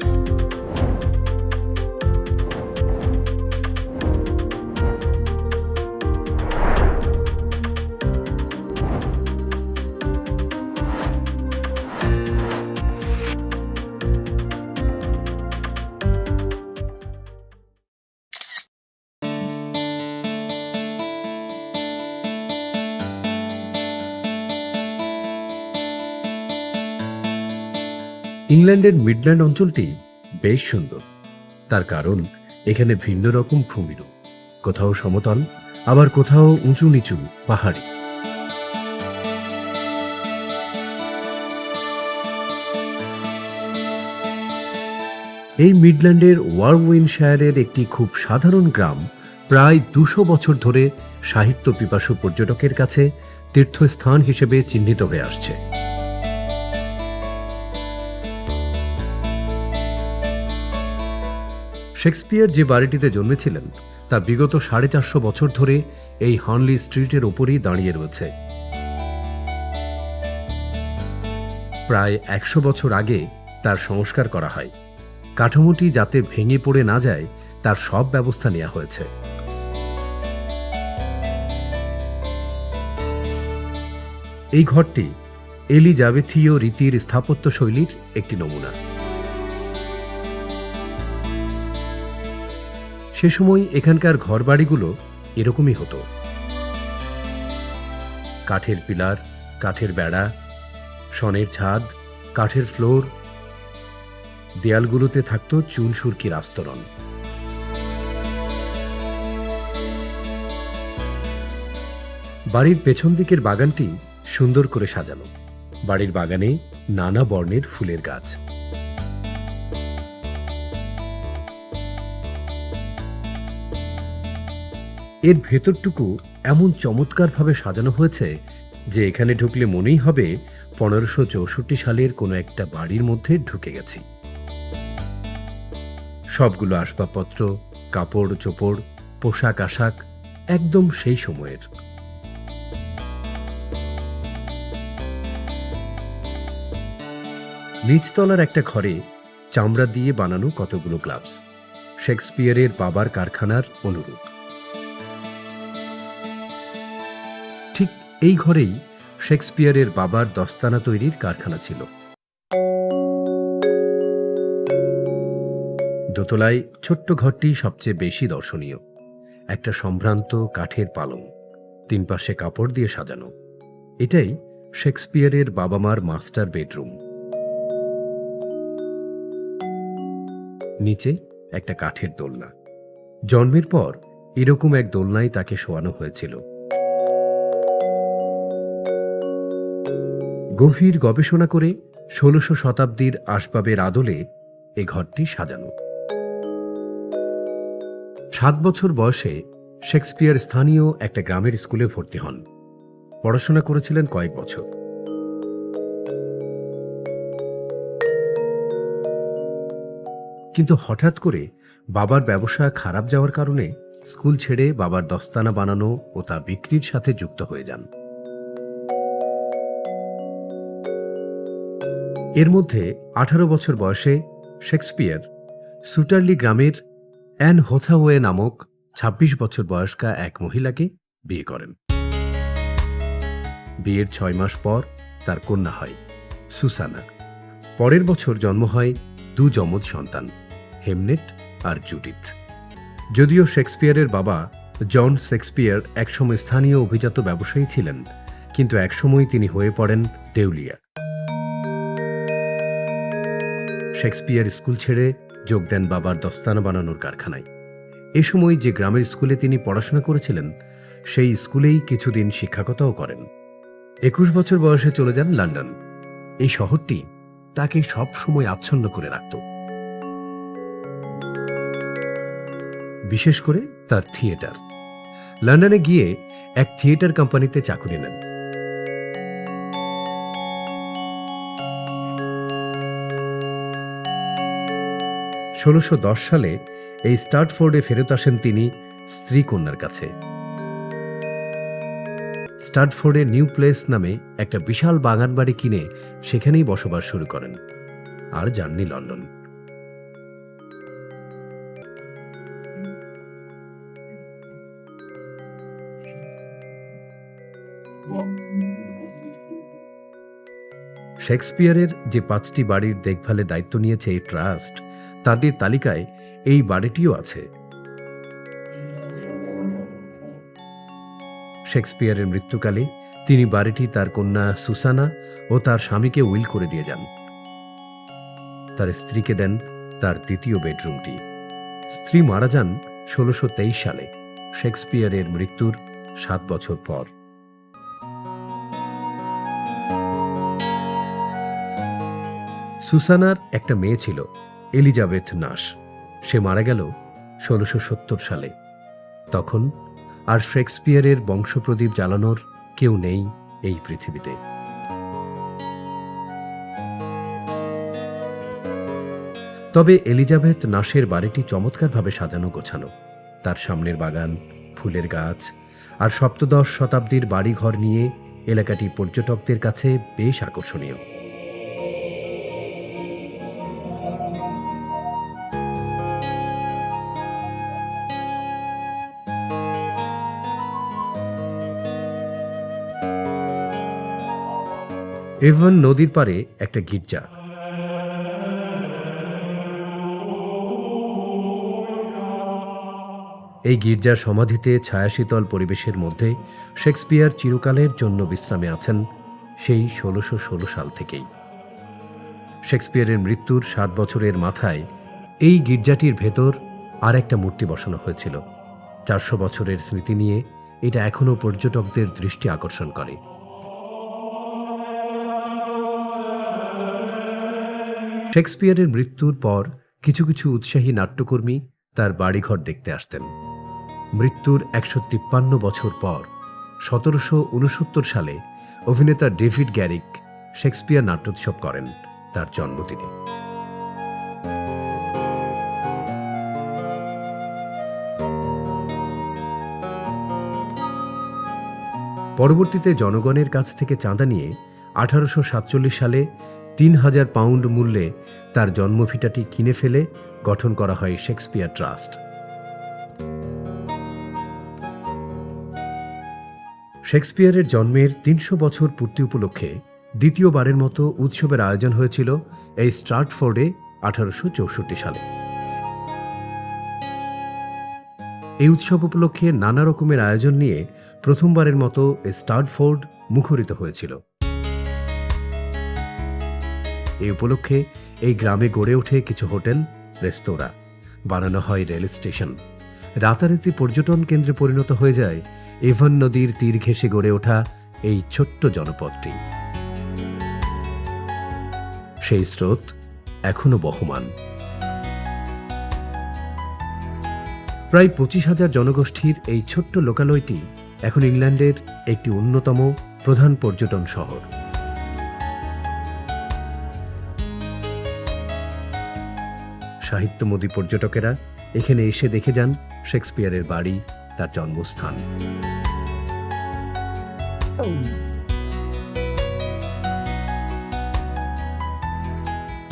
you ইংল্যান্ডের Midland অঞ্চলটি বেশ সুন্দর। তার কারণ, এখানে ভিন্ন রকম ভূমিরূপ। কোথাও সমতল, আবার কোথাও উঁচু নিচু পাহাড়ি। এই মিডল্যান্ডের ওয়ারউইনশায়ারের একটি খুব সাধারণ গ্রাম প্রায় দুশো বছর ধরে সাহিত্য পিপাসু পর্যটকের কাছে তীর্থস্থান হিসেবে চিহ্নিত হয়ে আসছে। শেক্সপিয়ার যে বাড়িটিতে জন্মেছিলেন, তা বিগত সাড়ে চারশো বছর ধরে এই হনলি স্ট্রিটের ওপরই দাঁড়িয়ে রয়েছে। প্রায় একশো বছর আগে তার সংস্কার করা হয়। কাঠামোটি যাতে ভেঙে পড়ে না যায়, তার সব ব্যবস্থা নেওয়া হয়েছে। এই ঘরটি এলিজাবেথীয় রীতির স্থাপত্য শৈলীর একটি নমুনা। সে সময় এখানকার ঘরবাড়িগুলো এরকমই হতো। কাঠের পিলার, কাঠের বেড়া, সনের ছাদ, কাঠের ফ্লোর, দেয়ালগুলোতে থাকতো চুন সুরকির আস্তরণ। বাড়ির পেছন দিকের বাগানটি সুন্দর করে সাজানো। বাড়ির বাগানে নানা বর্ণের ফুলের গাছ। এর ভেতরটুকু এমন চমৎকারভাবে সাজানো হয়েছে যে এখানে ঢুকলে মনেই হবে পনেরোশো চৌষট্টি সালের কোনো একটা বাড়ির মধ্যে ঢুকে গেছি। সবগুলো আসবাবপত্র, কাপড়, চোপড়, পোশাক, আশাক একদম সেই সময়ের। নিচতলার একটা ঘরে চামড়া দিয়ে বানানো কতগুলো গ্লাভস। শেক্সপিয়ারের বাবার কারখানার অনুরূপ। ঠিক এই ঘরেই শেক্সপিয়ারের বাবার দস্তানা তৈরির কারখানা ছিল। দোতলায় ছোট্ট ঘরটি সবচেয়ে বেশি দর্শনীয়। একটা সম্ভ্রান্ত কাঠের পালং, তিন পাশে কাপড় দিয়ে সাজানো। এটাই শেক্সপিয়ারের বাবা মার মাস্টার বেডরুম। নিচে একটা কাঠের দোলনা। জন্মের পর এরকম এক দোলনায় তাকে শোয়ানো হয়েছিল। গভীর গবেষণা করে ষোলশো শতাব্দীর আসবাবের আদলে এ ঘরটি সাজানো। সাত বছর বয়সে শেক্সপিয়ার স্থানীয় একটা গ্রামের স্কুলে ভর্তি হন। পড়াশোনা করেছিলেন কয়েক বছর। কিন্তু হঠাৎ করে বাবার ব্যবসা খারাপ যাওয়ার কারণে স্কুল ছেড়ে বাবার দস্তানা বানানো ও তা বিক্রির সাথে যুক্ত হয়ে যান। এর মধ্যে আঠারো বছর বয়সে শেক্সপিয়ার সুটারলি গ্রামের অ্যান হোথাওয়ে নামক ২৬ বছর বয়স্কা এক মহিলাকে বিয়ে করেন। বিয়ের ছয় মাস পর তার কন্যা হয় সুসানা। পরের বছর জন্ম হয় দু যমজ সন্তান, হেমনেট আর জুডিথ। যদিও শেক্সপিয়ারের বাবা জন শেক্সপিয়ার একসময় স্থানীয় অভিজাত ব্যবসায়ী ছিলেন, কিন্তু একসময় তিনি হয়ে পড়েন দেউলিয়া। শেক্সপিয়ার স্কুল ছেড়ে যোগ দেন বাবার দস্তানা বানানোর কারখানায়। এ সময় যে গ্রামের স্কুলে তিনি পড়াশোনা করেছিলেন, সেই স্কুলেই কিছুদিন শিক্ষকতাও করেন। একুশ বছর বয়সে চলে যান লন্ডন। এই শহরটি তাকে সব সময় আচ্ছন্ন করে রাখত। বিশেষ করে তার থিয়েটার। লন্ডনে গিয়ে এক থিয়েটার কোম্পানিতে চাকুরি নেন। ষোলোশো সালে এই স্টার্টফোর্ডে ফেরত আসেন তিনি স্ত্রী কন্যার কাছে। স্টার্টফোর্ডে নিউ প্লেস নামে একটা বিশাল বাগান বাড়ি কিনে সেখানেই বসবাস শুরু করেন। আর যাননি লন্ডন। শেক্সপিয়ারের যে পাঁচটি বাড়ির দেখভালের দায়িত্ব নিয়েছে এই ট্রাস্ট, তাদের তালিকায় এই বাড়িটিও আছে। শেক্সপিয়ারের মৃত্যুকালে তিনি বাড়িটি তার কন্যা সুসানা ও তার স্বামীকে উইল করে দিয়ে যান। তার স্ত্রীকে দেন তার দ্বিতীয় বেডরুমটি। স্ত্রী মারা যান ষোলোশো সালে। শেক্সপিয়ারের মৃত্যুর সাত বছর পর। সুসানার একটা মেয়ে ছিল, এলিজাবেথ নাস সে মারা গেল ষোলোশো সালে। তখন আর শেক্সপিয়ারের বংশপ্রদীপ জ্বালানোর কেউ নেই এই পৃথিবীতে। তবে এলিজাবেথ নাসের বাড়িটি চমৎকারভাবে সাজানো গোছানো তার সামনের বাগান, ফুলের গাছ আর সপ্তদশ শতাব্দীর বাড়িঘর নিয়ে এলাকাটি পর্যটকদের কাছে বেশ আকর্ষণীয়। এভন নদীর পারে একটা গির্জা। এই গির্জার সমাধিতে ছায়াশীতল পরিবেশের মধ্যে শেক্সপিয়ার চিরকালের জন্য বিশ্রামে আছেন সেই ষোলোশো ষোলো সাল থেকেই। শেক্সপিয়ারের মৃত্যুর সাত বছরের মাথায় এই গির্জাটির ভেতর আর একটা মূর্তি বসানো হয়েছিল। চারশো বছরের স্মৃতি নিয়ে এটা এখনও পর্যটকদের দৃষ্টি আকর্ষণ করে। শেক্সপিয়ারের মৃত্যুর পর কিছু কিছু উৎসাহী নাট্যকর্মী তার বাড়িঘর দেখতে আসতেন। মৃত্যুর একশো তিপ্পান্ন বছর পর সতেরোশো উনসত্তর সালে অভিনেতা ডেভিড গ্যারিক শেক্সপিয়ার নাট্যোৎসব করেন তার জন্মদিনে। পরবর্তীতে জনগণের কাছ থেকে চাঁদা নিয়ে আঠারোশো সাতচল্লিশ সালে তিন হাজার পাউন্ড মূল্যে তার জন্মভিটাটি কিনে ফেলে গঠন করা হয় শেক্সপিয়ার ট্রাস্ট। শেক্সপিয়ারের জন্মের তিনশো বছর পূর্তি উপলক্ষে দ্বিতীয়বারের মতো উৎসবের আয়োজন হয়েছিল এই স্ট্রাটফোর্ডে আঠারোশো চৌষট্টি সালে। এই উৎসব উপলক্ষে নানা রকমের আয়োজন নিয়ে প্রথমবারের মতো স্টার্টফোর্ড মুখরিত হয়েছিল। এই উপলক্ষে এই গ্রামে গড়ে ওঠে কিছু হোটেল, রেস্তোরাঁ, বানানো হয় রেল স্টেশন। রাতারাতি পর্যটন কেন্দ্রে পরিণত হয়ে যায় এভান নদীর তীর ঘেঁষে গড়ে ওঠা এই ছোট্ট জনপদটি। সেই স্রোত এখনও বহমান। প্রায় পঁচিশ হাজার জনগোষ্ঠীর এই ছোট্ট লোকালয়টি এখন ইংল্যান্ডের একটি অন্যতম প্রধান পর্যটন শহর। সাহিত্যমোদী পর্যটকেরা এখানে এসে দেখে যান শেক্সপিয়ারের বাড়ি, তার জন্মস্থান।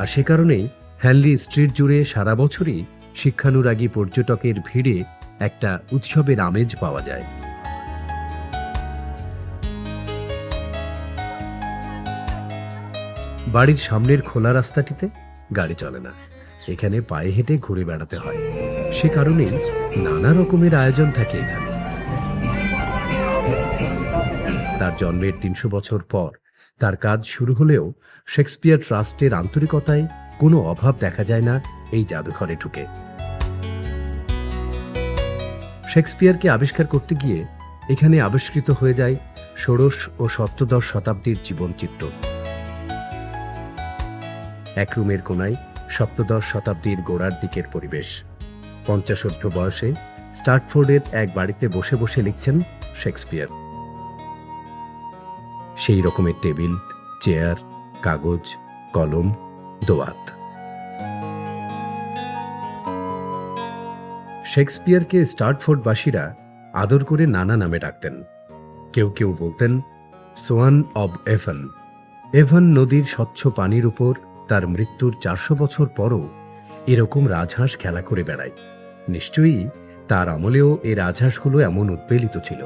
আর সে কারণেই হ্যানলি স্ট্রিট জুড়ে সারা বছরই শিক্ষানুরাগী পর্যটকের ভিড়ে একটা উৎসবের আমেজ পাওয়া যায়। বাড়ির সামনের খোলা রাস্তাটিতে গাড়ি চলে না। এখানে পায়ে হেঁটে ঘুরে বেড়াতে হয়। সে কারণেই নানা রকমের আয়োজন থাকে এখানে। তার জন্মের তিনশো বছর পর তার কাজ শুরু হলেও শেক্সপিয়ার ট্রাস্টের আন্তরিকতায় কোনো অভাব দেখা যায় না এই জাদুঘরে ঢুকে। শেক্সপিয়ারকে আবিষ্কার করতে গিয়ে এখানে আবিষ্কৃত হয়ে যায় ষোড়শ ও সপ্তদশ শতাব্দীর জীবনচিত্র। এক রুমের কোনায় সপ্তদশ শতাব্দীর গোড়ার দিকের পরিবেশ। পঞ্চাশোর্ধ বয়সে স্টার্টফোর্ডের এক বাড়িতে বসে বসে লিখছেন শেক্সপিয়ার। সেই রকমের টেবিল, চেয়ার, কাগজ, কলম, দোয়াত। শেক্সপিয়ারকে স্টার্টফোর্ডবাসীরা আদর করে নানা নামে ডাকতেন। কেউ কেউ বলতেন, সোয়ান অব এভন। এভন নদীর স্বচ্ছ পানির উপর তার মৃত্যুর চারশো বছর পরও এরকম রাজহাঁস খেলা করে বেড়ায়। নিশ্চয়ই তার আমলেও এ রাজহাঁসগুলো এমন উৎপেলিত ছিল।